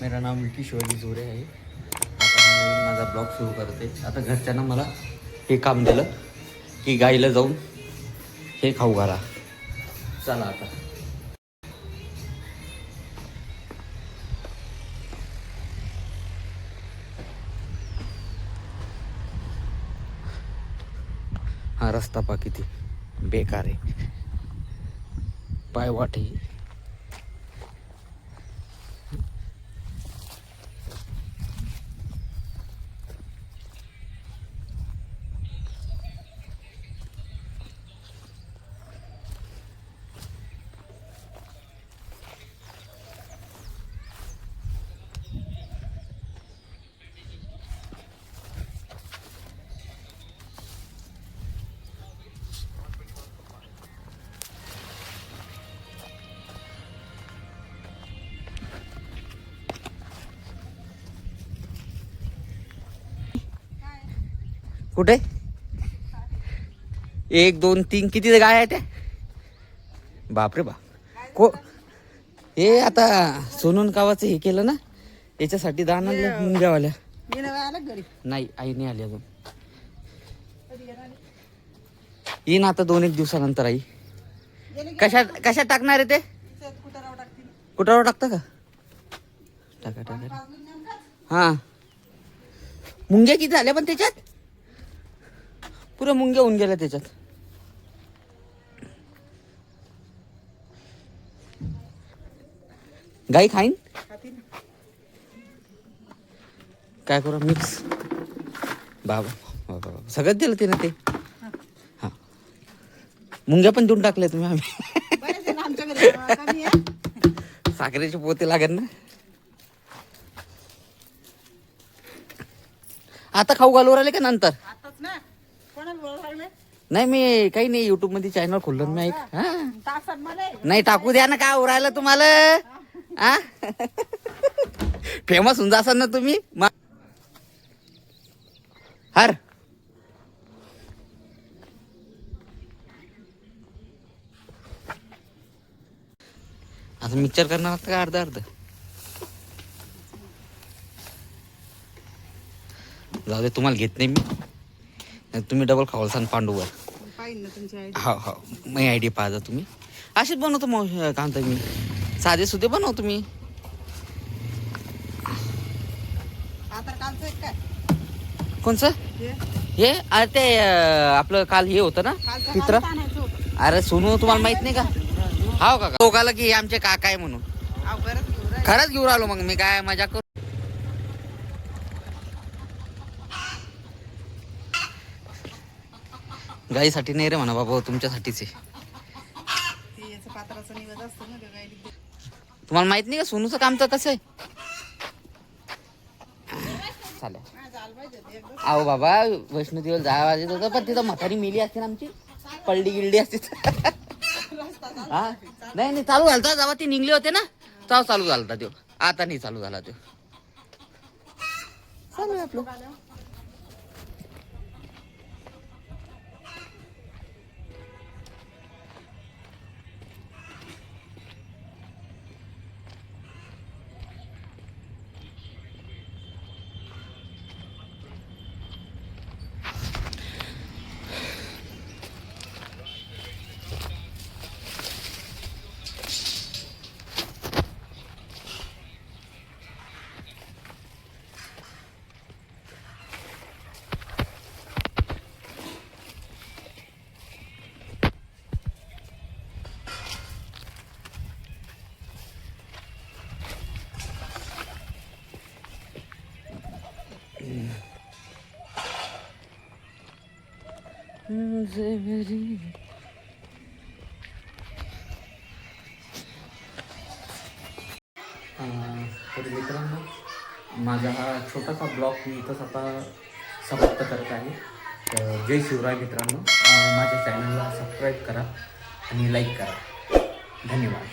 मेरा नाव विकी शिवाजी जोरे आहे आता मी नवीन माझा ब्लॉग सुरू करते आता घरच्यांना मला हे काम दिलं की गाईला जाऊन हे खाऊ घाला. चला आता. हा रस्ता पा किती बेकार आहे. पाय वाटे. कुठे? एक दोन तीन किती गाय आहेत त्या? बापरे बा. को हे आता सोनून कावाचं हे केलं ना याच्यासाठी दाना मुंग्यावाल्या. घरी? नाही आई नाही आली अजून. येईन आता दोन एक दिवसानंतर आई. कशा कशा टाकणार आहे ते? की कुठं टाकतील. कुठावर टाकता का? टाका टाका. हा. मुंग्या किती झाल्या पण त्याच्यात? पुऱ्या मुंग्या होऊन गेल्या त्याच्यात. गाई खाईन? काय करू मिक्स बाबा बाबा बाबा. सगळंच दिलं ते ना ते. हा. मुंग्या पण देऊन टाकल्या तुम्ही आम्ही. साखरेचे पोते लागेल ना. आता खाऊ घालू राहिले का नंतर? नाही मी काही नाही युट्यूबमध्ये चॅनल खोललं मी हा. नाही टाकू द्या ना काय उरायला तुम्हाला? हा. फेमस होऊन जासाल ना तुम्ही? मा- हर. आता मिक्सर करणार आहात का अर्ध अर्ध? जाऊ दे तुम्हाला घेत नाही मी. तुम्ही डबल खावाल पांडूवर. पाहिजे ना आई. हो हो. मी आयडिया पाहा तुम्ही. असेच बनवतो मग काय म्हणता मी. साधे सुधे बनवतो मी. आता कालचं एक काय? कोणचं? हे? हे? अरे ते अं, आपलं काल हे होतं ना कालचं पित्र कालच आणायचं होतं. अरे सोनू तुम्हाला माहीत नाही का? हाव का दोघाला की हे आमचे काका आहे म्हणून. अहो राहिले. खरंच घेऊन आलो मग मी. काय मजा करू गाईसाठी नाही रे म्हणा बाबा तुमच्यासाठीच. आहे तुम्हाला माहीत नाही का सोनूचं काम तर कसं आहे? चालेल. अहो बाबा वैष्णो देवीला जायला वाजत होतं पण तिथं म्हातारी मेली असते ना आमची. पलडी गिल्डी असते. हा? नाही नाही चालू झालता. जावा ती निघले होते ना तेव्हा चालू झालता तो. आता नाही चालू झाला तो. चालू आहे आपलं. अं, तर मित्रांनो माझा हा छोटासा ब्लॉग मी इथंच आता समाप्त करत आहे. तर जय शिवराय मित्रांनो. माझ्या चॅनलला सबस्क्राईब करा आणि लाईक करा. धन्यवाद.